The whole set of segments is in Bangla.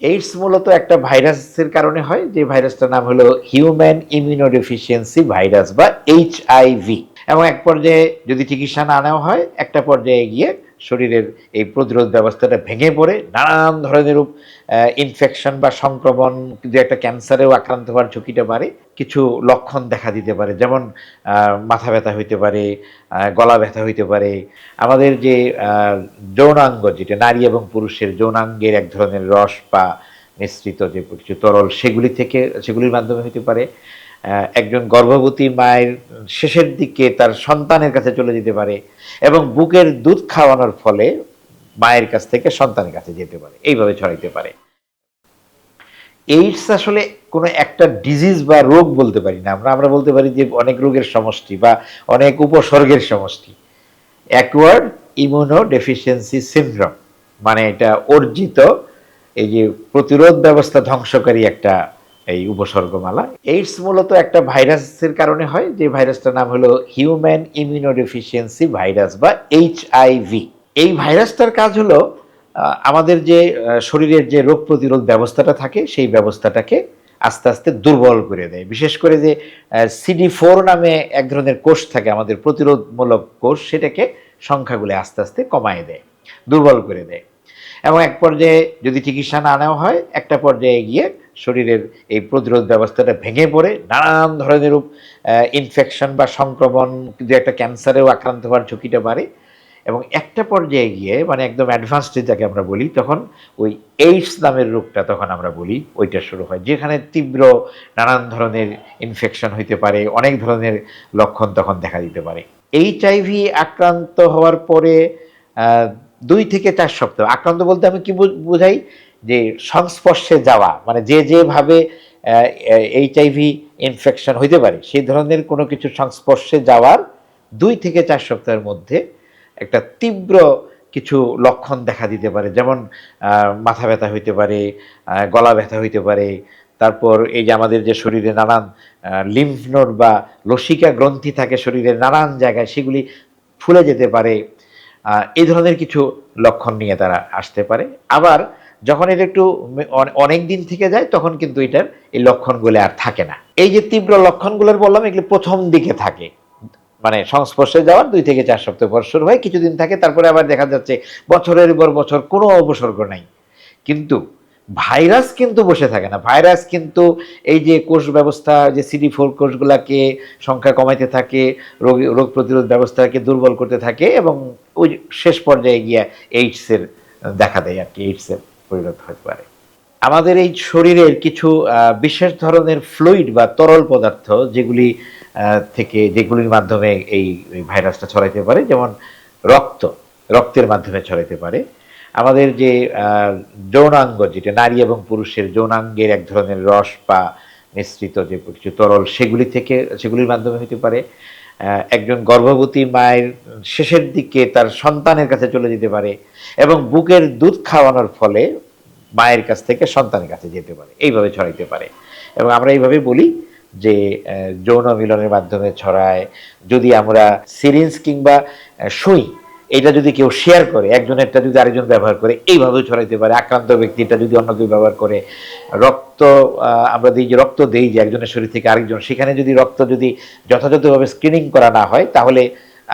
এইডস মূলত একটা ভাইরাসের কারণে হয়, যে ভাইরাসটার নাম হলো হিউম্যান ইমিউনোডেফিসিয়েন্সি ভাইরাস বা এইচআইভি এবং এক পর্যায়ে যদি চিকিৎসা না নেওয়া হয়, একটা পর্যায়ে গিয়ে শরীরের এই প্রতিরোধ ব্যবস্থাটা ভেঙে পড়ে, নানান ধরনের ইনফেকশন বা সংক্রমণ যে একটা ক্যান্সারেও আক্রান্ত হওয়ার ঝুঁকিটা বাড়ে। কিছু লক্ষণ দেখা দিতে পারে, যেমন মাথা ব্যথা হইতে পারে গলা ব্যথা হইতে পারে। আমাদের যে যৌনাঙ্গ যেটা, নারী এবং পুরুষের যৌনাঙ্গের এক ধরনের রস বা মিশ্রিত যে কিছু তরল, সেগুলি থেকে, সেগুলির মাধ্যমে হতে পারে। একজন গর্ভবতী মায়ের শেষের দিকে তার সন্তানের কাছে চলে যেতে পারে এবং বুকের দুধ খাওয়ানোর ফলে মায়ের কাছ থেকে সন্তানের কাছে যেতে পারে। এইভাবে ছড়াইতে পারে। এইডস আসলে কোনো একটা ডিজিজ বা রোগ বলতে পারি না। আমরা আমরা বলতে পারি যে অনেক রোগের সমষ্টি বা অনেক উপসর্গের সমষ্টি। অ্যাকওয়ার্ড ইমিউনো ডেফিসিয়েন্সি সিনড্রোম মানে এটা অর্জিত এই যে প্রতিরোধ ব্যবস্থা ধ্বংসকারী একটা এই উপসর্গমালা। এইডস মূলত একটা ভাইরাসের কারণে হয়, যে ভাইরাসটার নাম হলো হিউম্যান ইমিউনোডেফিসিয়েন্সি ভাইরাস বা এইচআইভি এই ভাইরাসটার কাজ হলো আমাদের যে শরীরের যে রোগ প্রতিরোধ ব্যবস্থাটা থাকে, সেই ব্যবস্থাটাকে আস্তে আস্তে দুর্বল করে দেয়। বিশেষ করে যে সিডি ফোর নামে এক ধরনের কোষ থাকে, আমাদের প্রতিরোধমূলক কোষ, সেটাকে সংখ্যাগুলো আস্তে আস্তে কমায় দেয়, দুর্বল করে দেয়। এবং এক পর্যায়ে যদি চিকিৎসা না নেওয়া হয়, একটা পর্যায়ে গিয়ে শরীরের এই প্রতিরোধ ব্যবস্থাটা ভেঙে পড়ে নানান ধরনের ইনফেকশন বা সংক্রমণ, যে একটা ক্যান্সারেও আক্রান্ত হওয়ার ঝুঁকিটা বাড়ে। এবং একটা পর্যায়ে গিয়ে মানে একদম অ্যাডভান্স যাকে আমরা বলি, তখন ওই এইডস নামের রোগটা তখন আমরা বলি, ওইটা শুরু হয়। যেখানে তীব্র নানান ধরনের ইনফেকশন হইতে পারে, অনেক ধরনের লক্ষণ তখন দেখা দিতে পারে। এইচআইভি আক্রান্ত হওয়ার পরে দুই থেকে চার সপ্তাহ। আক্রান্ত বলতে আমি কি বোঝাই? যে সংস্পর্শে যাওয়া মানে যে যেভাবে এইচআইভি ইনফেকশন হইতে পারে, সেই ধরনের কোনো কিছু সংস্পর্শে যাওয়ার দুই থেকে চার সপ্তাহের মধ্যে একটা তীব্র কিছু লক্ষণ দেখা দিতে পারে, যেমন মাথা ব্যথা হইতে পারে গলা ব্যথা হইতে পারে, তারপর এই যে আমাদের যে শরীরে নানান লিম্ফ নোড বা লসিকা গ্রন্থি থাকে শরীরের নানান জায়গায়, সেগুলি ফুলে যেতে পারে এই ধরনের কিছু লক্ষণ নিয়ে তারা আসতে পারে। আবার যখন এটা একটু অনেক দিন থেকে যায়, তখন কিন্তু এটার এই লক্ষণগুলো আর থাকে না। এই যে তীব্র লক্ষণগুলোর বললাম, এগুলো প্রথম দিকে থাকে। মানে সংস্পর্শে যাওয়ার দুই থেকে চার সপ্তাহ পর শুরু হয়, কিছুদিন থাকে, তারপরে আবার দেখা যাচ্ছে বছরের পর বছর কোনো অবসর্গ নাই। কিন্তু ভাইরাস কিন্তু বসে থাকে না। ভাইরাস কিন্তু এই যে কোষ ব্যবস্থা, যে সিডি ফোর কোষগুলাকে সংখ্যা কমাইতে থাকে, রোগ রোগ প্রতিরোধ ব্যবস্থাকে দুর্বল করতে থাকে এবং ওই শেষ পর্যায়ে গিয়ে এইডসের দেখা দেয় আর কি এইডসের পরিণত হতে পারে। আমাদের এই শরীরের কিছু বিশেষ ধরনের ফ্লুইড বা তরল পদার্থ যেগুলি থেকে, যেগুলির মাধ্যমে এই ভাইরাসটা ছড়াইতে পারে, যেমন রক্ত, রক্তের মাধ্যমে ছড়াইতে পারে। আমাদের যে যৌনাঙ্গ যেটা, নারী এবং পুরুষের যৌনাঙ্গের এক ধরনের রস বা মিশ্রিত যে কিছু তরল, সেগুলি থেকে, সেগুলির মাধ্যমে হতে পারে। একজন গর্ভবতী মায়ের শেষের দিকে তার সন্তানের কাছে চলে যেতে পারে এবং বুকের দুধ খাওয়ানোর ফলে মায়ের কাছ থেকে সন্তানের কাছে যেতে পারে। এইভাবে ছড়াইতে পারে। এবং আমরা এইভাবে বলি যে যৌন মিলনের মাধ্যমে ছড়ায়। যদি আমরা সিরিঞ্জ কিংবা সুই এটা যদি কেউ শেয়ার করে, একজনেরটা যদি আরেকজন ব্যবহার করে, এইভাবেও ছড়াইতে পারে। আক্রান্ত ব্যক্তিটা যদি অন্য কেউ ব্যবহার করে, রক্ত আমরা দিই যে রক্ত দেই যে একজনের শরীর থেকে আরেকজন, সেখানে যদি রক্ত যদি যথাযথভাবে স্ক্রিনিং করা না হয়, তাহলে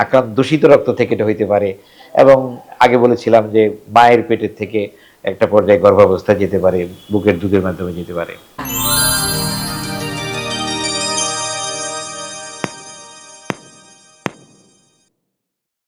আক্রান্ত, দূষিত রক্ত থেকে এটা হইতে পারে। এবং আগে বলেছিলাম যে মায়ের পেটের থেকে একটা পর্যায়ে গর্ভাবস্থা যেতে পারে, বুকের দুধের মাধ্যমে যেতে পারে।